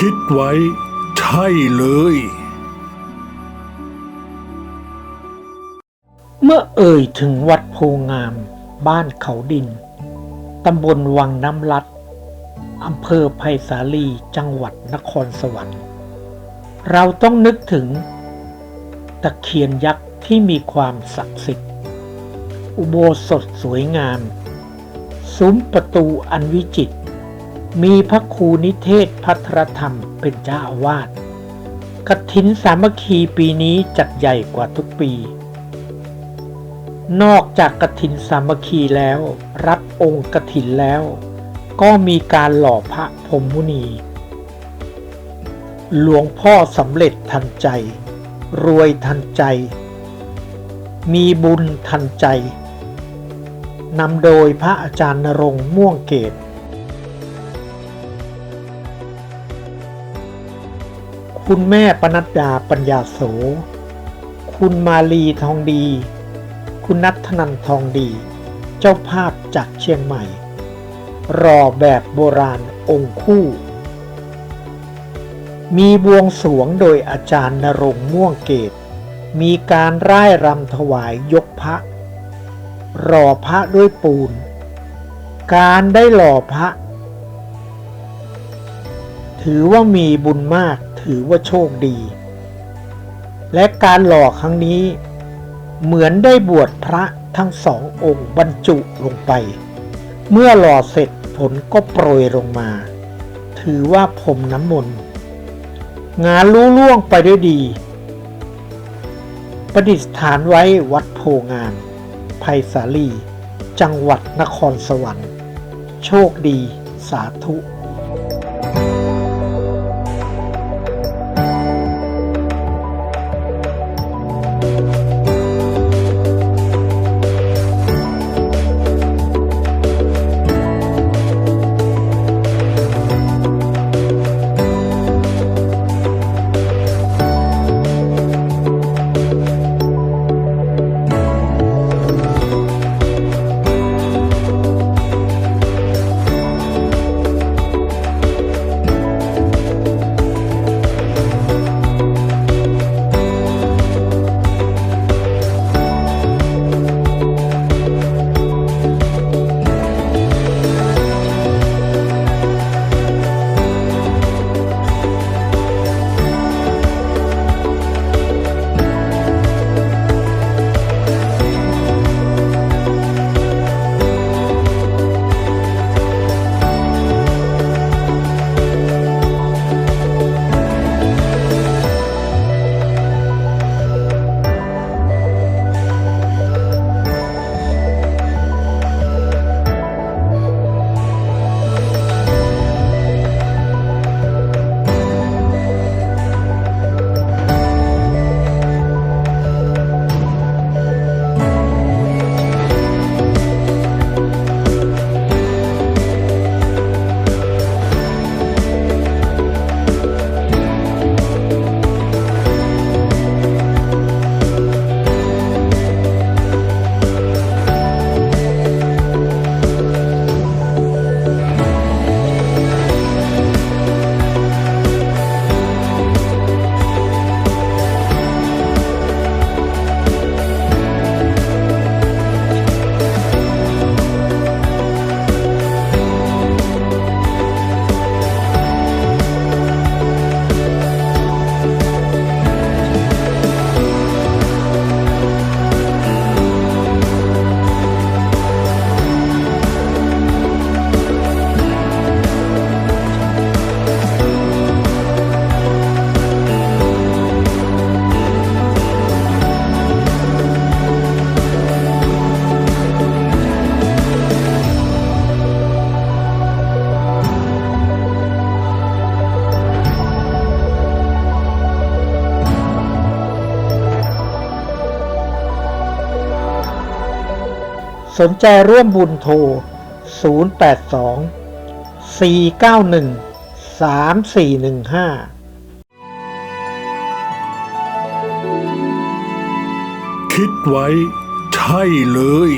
คิดไว้ ใช่เลย เมื่อเอ่ยถึงวัดโพงาม บ้านเขาดิน ตำบลวังน้ำลัด อำเภอไผ่สาลี จังหวัดนครสวรรค์ เราต้องนึกถึง ตะเคียนยักษ์ที่มีความศักดิ์สิทธิ์ อุโบสถสวยงาม ซุ้มประตูอันวิจิตร มีพระครูนิเทศพัทรธรรมเป็นเจ้าอาวาสกฐินสามัคคีปีนี้จัดใหญ่กว่าทุกปี นอกจากกฐินสามัคคีแล้ว รับองค์กฐินแล้ว ก็มีการหล่อพระพรมมุนี หลวงพ่อสำเร็จทันใจ รวยทันใจ มีบุญทันใจนำโดยพระอาจารย์นรงม่วงเกต คุณแม่ปนัดดาปัญญาโส คุณมาลีทองดี คุณนัทธนันทองดี เจ้าภาพจากเชียงใหม่ รอแบบโบราณองค์คู่ มีบวงสรวงโดยอาจารย์นรงม่วงเกต มีการร่ายรำถวายยกพระ รอพระด้วยปูน การได้หล่อพระ ถือว่ามีบุญมาก ถือว่าโชคดี และการหล่อครั้งนี้ เหมือนได้บวชพระทั้งสององค์บรรจุลงไป เมื่อหล่อเสร็จผลก็โปรยลงมา ถือว่าพรมน้ำมนต์งานรู้ล่วงไปด้วยดี ประดิษฐานไว้วัดโพงามไพศาลี จังหวัดนครสวรรค์ โชคดีสาธุ สนใจร่วมบุญโทร 082 491 3415 คิดไว้ใช่เลย